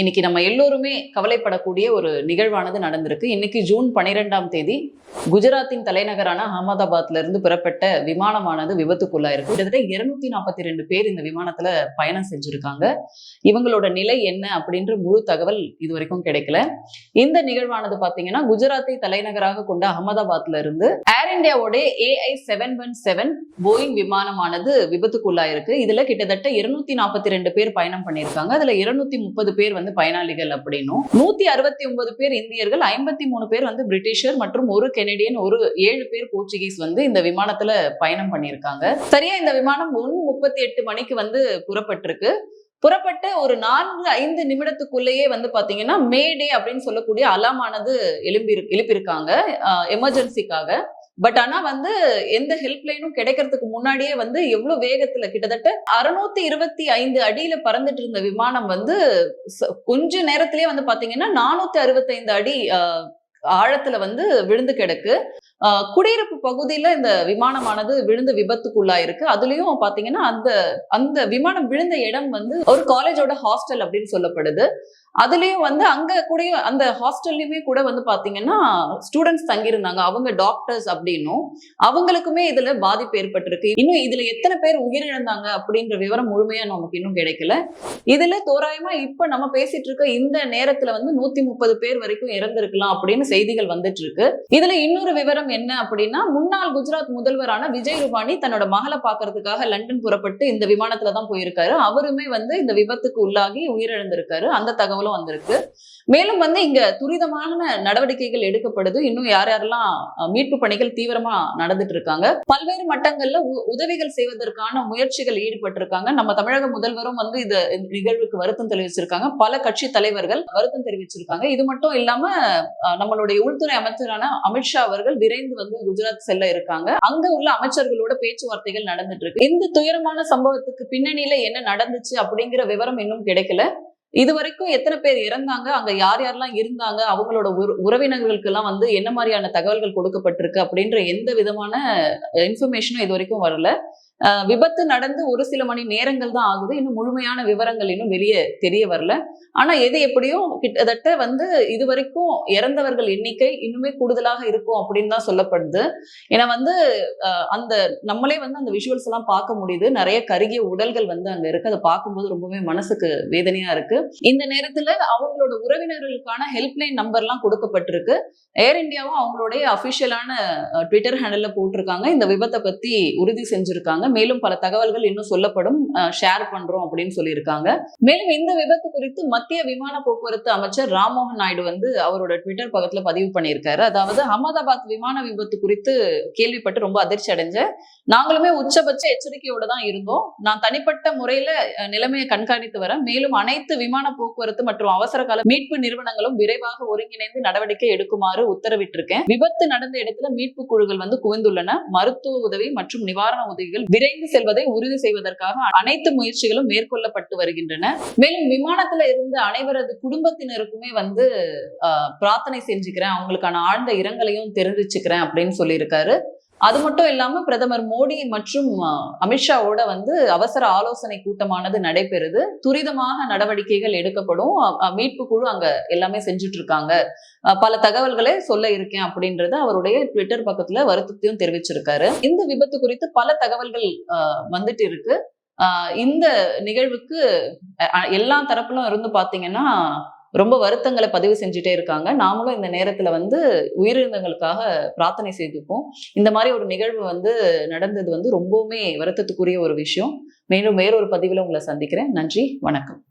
இன்னைக்கு நம்ம எல்லோருமே கவலைப்படக்கூடிய ஒரு நிகழ்வானது நடந்திருக்கு. இன்னைக்கு ஜூன் பனிரெண்டாம் தேதி குஜராத்தின் தலைநகரான அகமதாபாத்ல இருந்து புறப்பட்ட விமானமானது விபத்துக்குள்ளாயிருக்கு. கிட்டத்தட்ட இருநூத்தி நாற்பத்தி ரெண்டு பேர் இந்த விமானத்துல பயணம் செஞ்சிருக்காங்க. இவங்களோட நிலை என்ன அப்படின்ற முழு தகவல் இது வரைக்கும் கிடைக்கல. இந்த நிகழ்வானது பாத்தீங்கன்னா குஜராத்தை தலைநகராக கொண்ட அகமதாபாத்ல இருந்து ஏர் இந்தியாவோட AI seven one seven Boeing விமானமானது விபத்துக்குள்ளாயிருக்கு. இதுல கிட்டத்தட்ட இருநூத்தி நாற்பத்தி ரெண்டு பேர் பயணம் பண்ணியிருக்காங்க. அதுல இருநூத்தி முப்பது பேர் வந்து பயனாளிகள் அப்படின்னும். நூத்தி அறுபத்தி ஒன்பது பேர் இந்தியர்கள் ஐம்பத்தி மூணு பேர் வந்து பிரிட்டிஷர் மற்றும் ஒரு கெனடியன் ஒரு ஏழு பேர் போர்ச்சுகீஸ் வந்து இந்த விமானத்துல பயணம் பண்ணியிருக்காங்க. சரியா இந்த விமானம் ஒன்னு முப்பத்தி எட்டு மணிக்கு வந்து புறப்பட்டிருக்கு. புறப்பட்ட ஒரு நான்கு ஐந்து நிமிடத்துக்குள்ளேயே வந்து பாத்தீங்கன்னா மேடே அப்படின்னு சொல்லக்கூடிய அலாமானது எழும்பி எழுப்பியிருக்காங்க. எமர்ஜென்சிக்காக பட் ஆனா வந்து எந்த ஹெல்ப்லைனும் கிடைக்கிறதுக்கு முன்னாடியே வந்து எவ்வளவு வேகத்துல கிட்டத்தட்ட அறுநூத்தி இருபத்தி ஐந்து அடியில பறந்துட்டு இருந்த விமானம் வந்து ச- கொஞ்ச நேரத்திலேயே வந்து பாத்தீங்கன்னா நானூத்தி அறுபத்தைந்து அடி ஆழத்துல வந்து விழுந்து கிடக்கு. ஆஹ், குடியிருப்பு பகுதியில இந்த விமானமானது விழுந்து விபத்துக்குள்ளாயிருக்கு. அதுலயும் பாத்தீங்கன்னா அந்த அந்த விமானம் விழுந்த இடம் வந்து ஒரு காலேஜோட ஹாஸ்டல் அப்படின்னு சொல்லப்படுது. அதுலயும் வந்து அங்க கூட அந்த ஹாஸ்டல்லையுமே கூட வந்து பாத்தீங்கன்னா ஸ்டூடெண்ட்ஸ் தங்கியிருந்தாங்க. அவங்க டாக்டர்ஸ் அப்படின்னும் அவங்களுக்குமே இதுல பாதிப்பு ஏற்பட்டிருக்கு. இன்னும் இதுல எத்தனை பேர் உயிரிழந்தாங்க அப்படின்ற விவரம் முழுமையாக நமக்கு இன்னும் கிடைக்கல. இதுல தோராயமா இப்ப நம்ம பேசிட்டு இருக்க இந்த நேரத்துல வந்து நூத்தி முப்பது பேர் வரைக்கும் இறந்திருக்கலாம் அப்படின்னு செய்திகள் வந்துட்டு இருக்கு இதுல இன்னொரு விவரம் என்ன அப்படின்னா முன்னாள் குஜராத் முதல்வரான விஜய் ரூபானி தன்னோட மகளை பாக்குறதுக்காக லண்டன் புறப்பட்டு இந்த விமானத்துல தான் போயிருக்காரு. அவருமே வந்து இந்த விபத்துக்கு உள்ளாகி உயிரிழந்திருக்காரு. அந்த தகவல் தகவலும் வந்திருக்கு. மேலும் வந்து இங்க துரிதமான நடவடிக்கைகள் எடுக்கப்படுது. இன்னும் யார் யாரெல்லாம் மீட்பு பணிகள் தீவிரமா நடந்துட்டு இருக்காங்க. பல்வேறு மட்டங்கள்ல உதவிகள் செய்வதற்கான முயற்சிகள் ஈடுபட்டிருக்காங்க. நம்ம தமிழக முதல்வரும் வந்து இது நிகழ்வுக்கு வருத்தம் தெரிவிச்சிருக்காங்க. பல கட்சி தலைவர்கள் வருத்தம் தெரிவிச்சிருக்காங்க. இது மட்டும் இல்லாம நம்மளுடைய உள்துறை அமைச்சரான அமித்ஷா அவர்கள் விரைந்து வந்து குஜராத் செல்ல இருக்காங்க. அங்க உள்ள அமைச்சர்களோட பேச்சுவார்த்தைகள் நடந்துட்டு இருக்கு. இந்த துயரமான சம்பவத்துக்கு பின்னணியில என்ன நடந்துச்சு அப்படிங்கிற விவரம் இன்னும் கிடைக்கல. இது வரைக்கும் எத்தனை பேர் இறந்தாங்க? அங்க யார் யாரெல்லாம் இருந்தாங்க? அவங்களோட உறவினர்களுக்கு எல்லாம் வந்து என்ன மாதிரியான தகவல்கள் கொடுக்கப்பட்டிருக்கு? அப்படின்ற எந்த விதமான இன்ஃபர்மேஷனும் இது வரைக்கும் வரல. விபத்து நடந்து ஒரு சில மணி நேரங்கள் தான் ஆகுது. இன்னும் முழுமையான விவரங்கள் இன்னும் வெளியே தெரிய வரல. ஆனா எது எப்படியோ கிட்டத்தட்ட வந்து இது வரைக்கும் இறந்தவர்கள் எண்ணிக்கை இன்னுமே கூடுதலாக இருக்கும் அப்படின்னு தான் சொல்லப்படுது. ஏன்னா வந்து அந்த நம்மளே வந்து அந்த விஷுவல்ஸ் எல்லாம் பார்க்க முடியுது. நிறைய கருகிய உடல்கள் வந்து அங்க இருக்கு. அதை பார்க்கும்போது ரொம்பவே மனசுக்கு வேதனையா இருக்கு. இந்த நேரத்துல அவங்களோட உறவினர்களுக்கான ஹெல்ப்லைன் நம்பர்லாம் கொடுக்கப்பட்டிருக்கு. ஏர் இந்தியாவும் அவங்களுடைய அபிஷியலான ட்விட்டர் ஹேண்டல்ல போட்டிருக்காங்க. இந்த விபத்தை பத்தி உறுதி செஞ்சிருக்காங்க. மேலும் பல தகவல்கள் இன்னும் சொல்லப்படும். ஷேர் பண்றோம் அப்படின்னு சொல்லியிருக்காங்க. மேலும் இந்த விபத்து குறித்து மத்திய விமான போக்குவரத்து அமைச்சர் ராம்மோகன் நாயுடு வந்து அவரோட ட்விட்டர் பக்கத்துல பதிவு பண்ணியிருக்காரு. அதாவது அகமதாபாத் விமான விபத்து குறித்து கேள்விப்பட்டு ரொம்ப அதிர்ச்சி அடைஞ்சேன் நாங்களுமே உச்சபட்ச எச்சரிக்கையோட தான் இருந்தோம். நான் தனிப்பட்ட முறையில நிலைமையை கண்காணித்து வரேன். மேலும் அனைத்து விமான போக்குவரத்து மற்றும் அவசர கால மீட்பு நிறுவனங்களும் விரைவாக ஒருங்கிணைந்து நடவடிக்கை எடுக்குமாறு உத்தரவிட்டிருக்கேன். விபத்து நடந்த இடத்துல மீட்பு குழுக்கள் வந்து குவிந்துள்ளன. மருத்துவ உதவி மற்றும் நிவாரண உதவிகள் விரைந்து செல்வதை உறுதி செய்வதற்காக அனைத்து முயற்சிகளும் மேற்கொள்ளப்பட்டு வருகின்றன. மேலும் விமானத்துல இருந்த அனைவரது குடும்பத்தினருக்குமே வந்து ஆஹ், பிரார்த்தனை செஞ்சுக்கிறேன். அவங்களுக்கான ஆழ்ந்த இரங்கலையும் தெரிவிச்சுக்கிறேன் அப்படின்னு சொல்லியிருக்காரு. அது மட்டும் இல்லாம பிரதமர் மோடி மற்றும் அமித்ஷாவோட வந்து அவசர ஆலோசனை கூட்டமானது நடைபெறுது. துரிதமாக நடவடிக்கைகள் எடுக்கப்படும். மீட்பு குழு அங்க எல்லாமே செஞ்சுட்டு இருக்காங்க பல தகவல்களை சொல்ல இருக்கேன் அப்படின்றத அவருடைய ட்விட்டர் பக்கத்துல வருத்தத்தையும் தெரிவிச்சிருக்காரு. இந்த விபத்து குறித்து பல தகவல்கள் வந்துட்டு இருக்கு இந்த நிகழ்வுக்கு எல்லா தரப்பிலும் இருந்து பாத்தீங்கன்னா ரொம்ப வருத்தங்களை பதிவு செஞ்சுட்டே இருக்காங்க. நாமளும் இந்த நேரத்துல வந்து உயிரிழந்தங்களுக்காக பிரார்த்தனை செய்துப்போம். இந்த மாதிரி ஒரு நிகழ்வு வந்து நடந்தது வந்து ரொம்பவுமே வருத்தத்துக்குரிய ஒரு விஷயம். மேலும் வேறொரு பதிவில் உங்களை சந்திக்கிறேன். நன்றி. வணக்கம்.